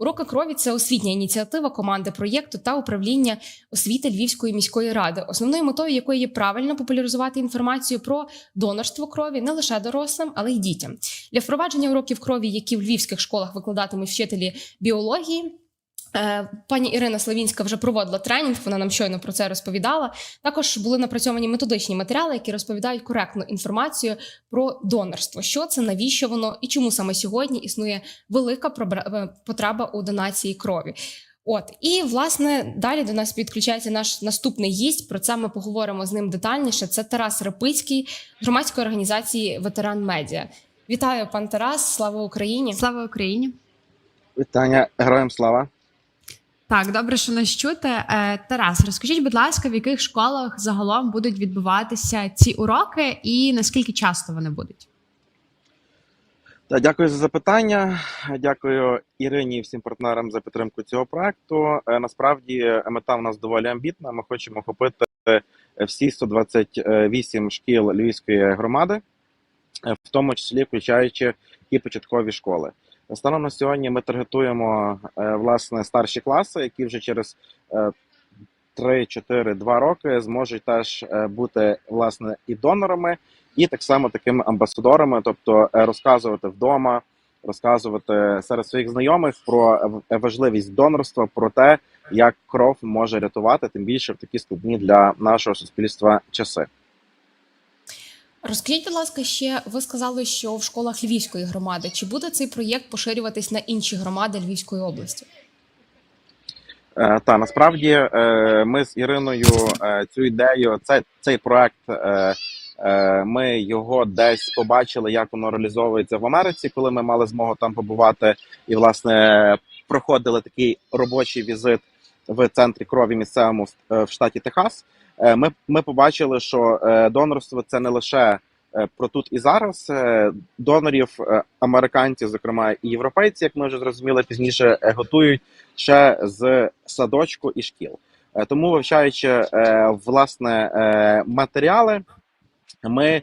Уроки крові це освітня ініціатива команди проєкту та управління освіти Львівської міської ради, основною метою якої є правильно популяризувати інформацію про донорство крові не лише дорослим, але й дітям. Для впровадження уроків крові, які в львівських школах викладатимуть вчителі біології. Е, Пані Ірина Славінська вже проводила тренінг, вона нам щойно про це розповідала. Також були напрацьовані методичні матеріали, які розповідають коректну інформацію про донорство. Що це, навіщо воно і чому саме сьогодні існує велика е, потреба у донації крові. От і власне далі до нас підключається наш наступний гість. Про це ми поговоримо з ним детальніше. Це Тарас Репицький, громадської організації Ветеран Медіа. Вітаю, пан Тарас! Слава Україні! Слава Україні! Вітання героям слава. Так, добре, що нас чути. Е, Тарас, розкажіть, будь ласка, в яких школах загалом будуть відбуватися ці уроки, і наскільки часто вони будуть? Дякую за запитання. Дякую Ірині і всім партнерам за підтримку цього проекту. Е, Насправді мета в нас доволі амбітна. Ми хочемо охопити всі 128 шкіл Львівської громади, е, в тому числі включаючи і початкові школи. Станом на сьогодні ми таргетуємо е, власне старші класи, які вже через 3-4-2 роки зможуть теж е, бути власне і донорами, і так само такими амбасадорами, тобто е, розказувати вдома, розказувати серед своїх знайомих про важливість донорства, про те, як кров може рятувати, тим більше в такі складні для нашого суспільства часи. Розкажіть, будь ласка, ще ви сказали, що в школах Львівської громади чи буде цей проєкт поширюватись на інші громади Львівської області? Е, Та насправді е, ми з Іриною е, цю ідею, цей, цей проект. Ми його десь побачили, як воно реалізовується в Америці, коли ми мали змогу там побувати, і власне проходили такий робочий візит в центрі крові місцевому в- е, штаті Техас. Е, Ми, ми побачили, що е, донорство це не лише про тут і зараз. Донорів е, американці, зокрема і європейці, як ми вже зрозуміли пізніше, готують ще з садочку і шкіл. Тому, вивчаючи власне матеріали, ми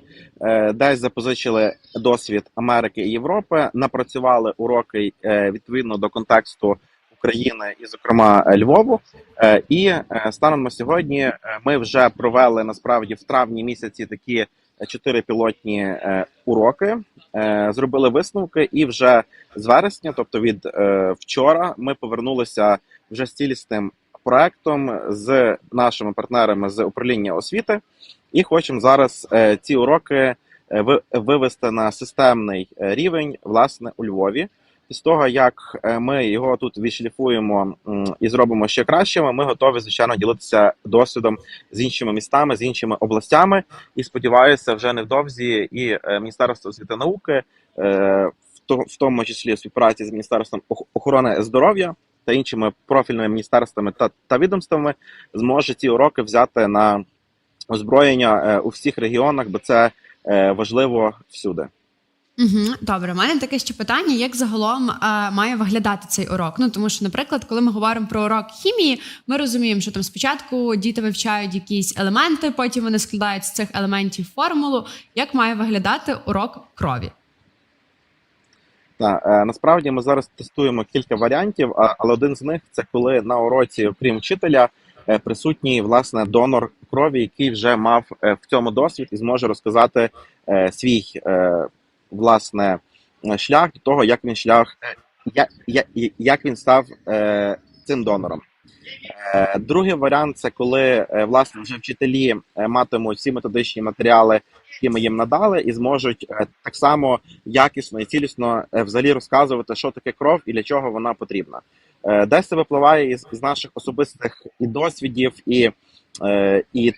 десь запозичили досвід Америки і Європи, напрацювали уроки відповідно до контексту України і, зокрема, Львову. Е, І е, станом на сьогодні е, ми вже провели насправді в травні місяці такі чотири пілотні уроки, зробили висновки, і вже з вересня, тобто від вчора, ми повернулися вже з цілісним проектом з нашими партнерами з управління освіти, і хочемо зараз ці уроки вивести на системний рівень власне у Львові. Після того, як е, ми його тут відшліфуємо і зробимо ще кращими, ми готові звичайно ділитися досвідом з іншими містами, з іншими областями. І сподіваюся, вже невдовзі і е, Міністерство освіти і науки, е, в то- в тому числі в співпраці з Міністерством охорони здоров'я та іншими профільними міністерствами та, та відомствами, зможе ці уроки взяти на озброєння у всіх регіонах, бо це важливо всюди. Угу, добре, у мене таке ще питання: як загалом е, має виглядати цей урок? Ну тому що, наприклад, коли ми говоримо про урок хімії, ми розуміємо, що там спочатку діти вивчають якісь елементи, потім вони складають з цих елементів формулу. Як має виглядати урок крові? Та, е, насправді ми зараз тестуємо кілька варіантів, але один з них це коли на уроці, окрім вчителя, е, присутній власне донор крові, який вже мав е, в цьому досвід і зможе розказати е, свій власне е, шлях до того, як він шлях, е, я- я- як він став е, цим донором. Е, Другий варіант це коли е, власне вже вчителі е, матимуть всі методичні матеріали, які ми їм надали, і зможуть так само якісно і цілісно взагалі розказувати, що таке кров і для чого вона потрібна. Е, Десь це випливає із, із наших особистих і досвідів, і, і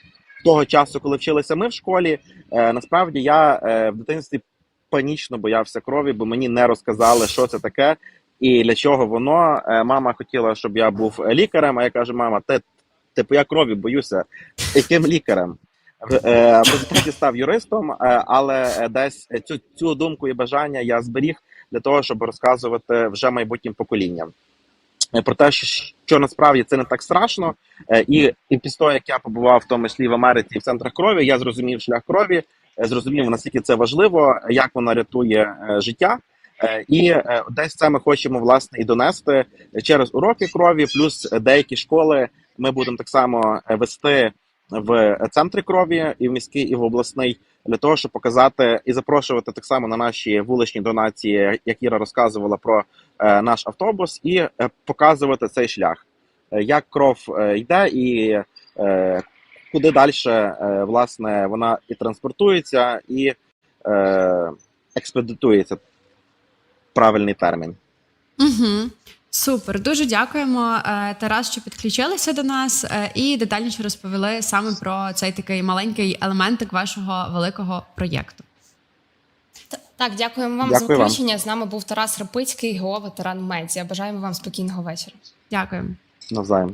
того часу, коли вчилися ми в школі. Насправді я в дитинстві панічно боявся крові, бо мені не розказали, що це таке і для чого воно. Е, Мама хотіла, щоб я був лікарем. А я кажу, мама, те, типу я крові боюся. Яким лікарем? В е, результаті став юристом, е, але е, десь цю, цю думку і бажання я зберіг для того, щоб розказувати вже майбутнім поколінням. Е, Про те, що, насправді це не так страшно, Е, і, і після того, як я побував в тому числі в Америці в центрах крові, я зрозумів шлях крові, е, зрозумів наскільки це важливо, як вона рятує е, життя. Е, І десь це ми хочемо власне і донести через уроки крові, плюс деякі школи ми будемо так само вести в центрі крові і в міський, і в обласний для того, щоб показати і запрошувати так само на наші вуличні донації, як Іра розказувала про наш автобус, і показувати цей шлях, як кров йде і куди далі е, власне вона і транспортується, і е, експедитується. Правильний термін. Угу. Супер, дуже дякуємо, е, Тарас, що підключилися до нас е, і детальніше розповіли саме про цей такий маленький елементик вашого великого проєкту. Так, дякуємо вам Дякую за вам. включення. З нами був Тарас Рапицький, ГО ветеран медіа. Бажаємо вам спокійного вечора. Дякуємо. Навзаєм.